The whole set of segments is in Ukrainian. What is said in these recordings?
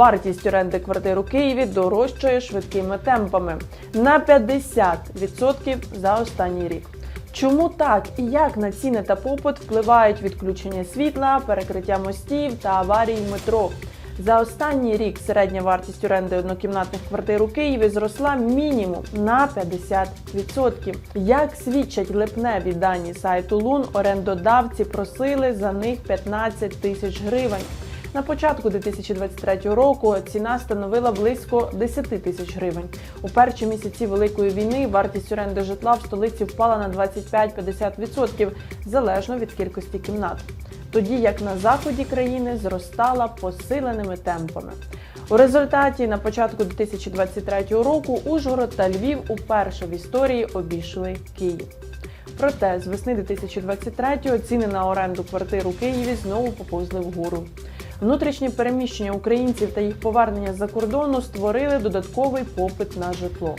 Вартість оренди квартир у Києві дорожчає швидкими темпами на 50% за останній рік. Чому так і як на ціни та попит впливають відключення світла, перекриття мостів та аварії метро? За останній рік середня вартість оренди однокімнатних квартир у Києві зросла мінімум на 50%. Як свідчать липневі дані сайту Лун, орендодавці просили за них 15 тисяч гривень. На початку 2023 року ціна становила близько 10 тисяч гривень. У перші місяці великої війни вартість оренди житла в столиці впала на 25-50% залежно від кількості кімнат. Тоді як на заході країни зростала посиленими темпами. У результаті на початку 2023 року Ужгород та Львів уперше в історії обійшли Київ. Проте з весни 2023-го ціни на оренду квартир у Києві знову поповзли вгору. Внутрішнє переміщення українців та їх повернення з-за кордону створили додатковий попит на житло.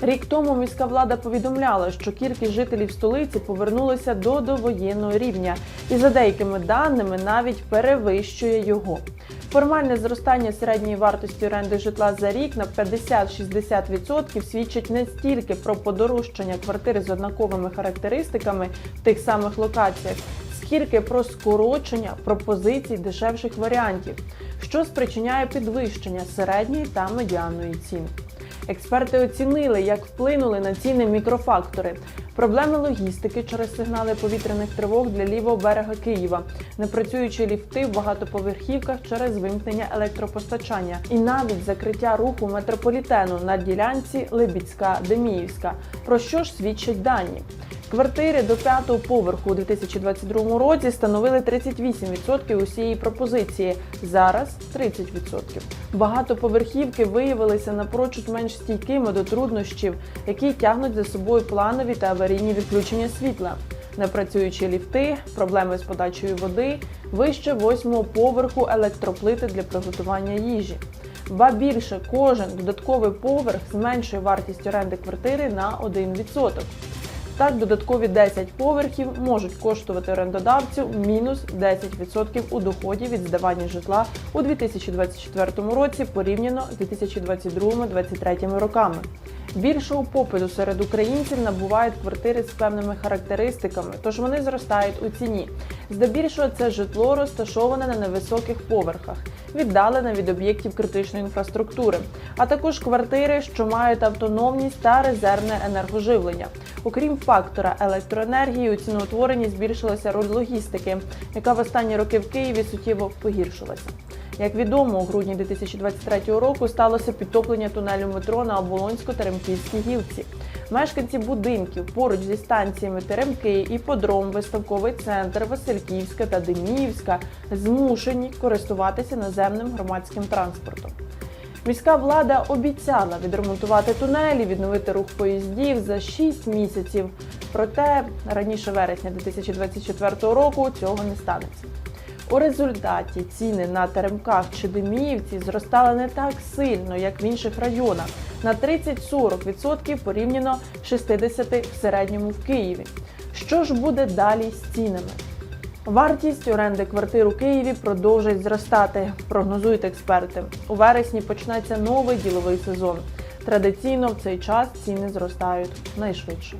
Рік тому міська влада повідомляла, що кількість жителів столиці повернулася до довоєнного рівня, і за деякими даними навіть перевищує його. Формальне зростання середньої вартості оренди житла за рік на 50-60% свідчить не стільки про подорожчання квартири з однаковими характеристиками в тих самих локаціях, скільки про скорочення пропозицій дешевших варіантів, що спричиняє підвищення середньої та медіанної цін. Експерти оцінили, як вплинули на ціни мікрофактори, проблеми логістики через сигнали повітряних тривог для лівого берега Києва, непрацюючі ліфти в багатоповерхівках через вимкнення електропостачання, і навіть закриття руху метрополітену на ділянці Либідська-Деміївська. Про що ж свідчать дані? Квартири до п'ятого поверху у 2022 році становили 38% усієї пропозиції. Зараз 30%. Багатоповерхівки виявилися напрочуд менш стійкими до труднощів, які тягнуть за собою планові та аварійні відключення світла. Непрацюючі ліфти, проблеми з подачею води, вище восьмого поверху електроплити для приготування їжі. Ба більше кожен додатковий поверх зменшує вартість оренди квартири на 1%. Так, додаткові 10 поверхів можуть коштувати орендодавцю мінус 10% у доході від здавання житла у 2024 році порівняно з 2022-2023 роками. Більшого попиту серед українців набувають квартири з певними характеристиками, тож вони зростають у ціні. Здебільшого це житло розташоване на невисоких поверхах, віддалене від об'єктів критичної інфраструктури, а також квартири, що мають автономність та резервне енергоживлення. Окрім фактора електроенергії, у ціноутворенні збільшилася роль логістики, яка в останні роки в Києві суттєво погіршилася. Як відомо, у грудні 2023 року сталося підтоплення тунелю метро на Оболонсько-Теремківській гілці. Мешканці будинків поруч зі станціями Теремки, Іподром, Виставковий центр, Васильківська та Деміївська змушені користуватися наземним громадським транспортом. Міська влада обіцяла відремонтувати тунелі, відновити рух поїздів за 6 місяців. Проте раніше вересня 2024 року цього не станеться. У результаті ціни на теремках чи Деміївці зростали не так сильно, як в інших районах, на 30-40% порівняно 60% в середньому в Києві. Що ж буде далі з цінами? Вартість оренди квартир у Києві продовжить зростати, прогнозують експерти. У вересні почнеться новий діловий сезон. Традиційно в цей час ціни зростають найшвидше.